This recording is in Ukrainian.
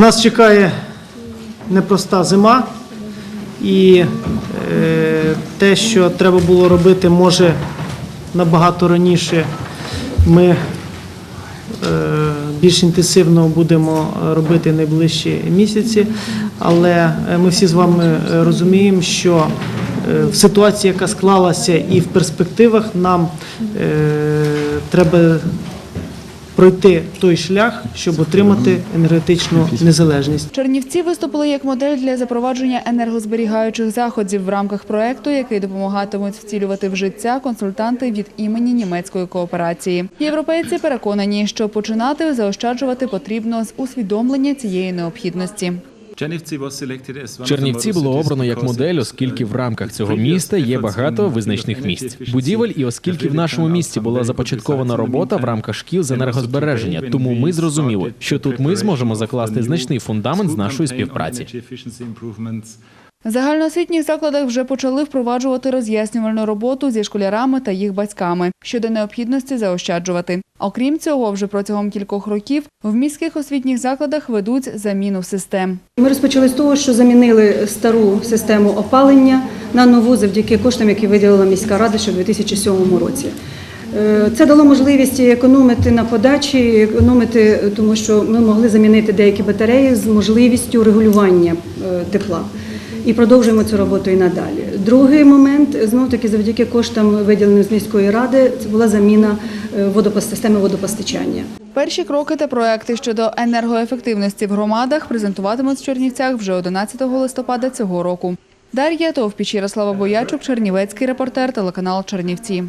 Нас чекає непроста зима, і е, те, що треба було робити, може набагато раніше, ми е, більш інтенсивно будемо робити найближчі місяці. Але е, ми всі з вами розуміємо, що в ситуації, яка склалася, і в перспективах нам треба пройти той шлях, щоб отримати енергетичну незалежність. Чернівці виступили як модель для запровадження енергозберігаючих заходів в рамках проекту, який допомагатимуть втілювати в життя консультанти від імені німецької кооперації. Європейці переконані, що починати заощаджувати потрібно з усвідомлення цієї необхідності. Чернівці було обрано як модель, оскільки в рамках цього міста є багато визначних місць. Будівель, і оскільки в нашому місті була започаткована робота в рамках шкіл з енергозбереження, тому ми зрозуміли, що тут ми зможемо закласти значний фундамент з нашої співпраці. В загальноосвітніх закладах вже почали впроваджувати роз'яснювальну роботу зі школярами та їх батьками щодо необхідності заощаджувати. Окрім цього, вже протягом кількох років в міських освітніх закладах ведуть заміну систем. Ми розпочали з того, що замінили стару систему опалення на нову завдяки коштам, які виділила міська рада ще в 2007 році. Е, Це дало можливість економити на подачі, економити, тому що ми могли замінити деякі батареї з можливістю регулювання е, тепла. І продовжуємо цю роботу і надалі. Другий момент знов таки завдяки коштам, виділеним з міської ради, це була заміна е, системи водопостачання. Перші кроки та проекти щодо енергоефективності в громадах презентуватимуть в Чернівцях вже 11 листопада цього року. Дар'я Товпіч, Ярослава Боячук, Чернівецький репортер, телеканал Чернівці.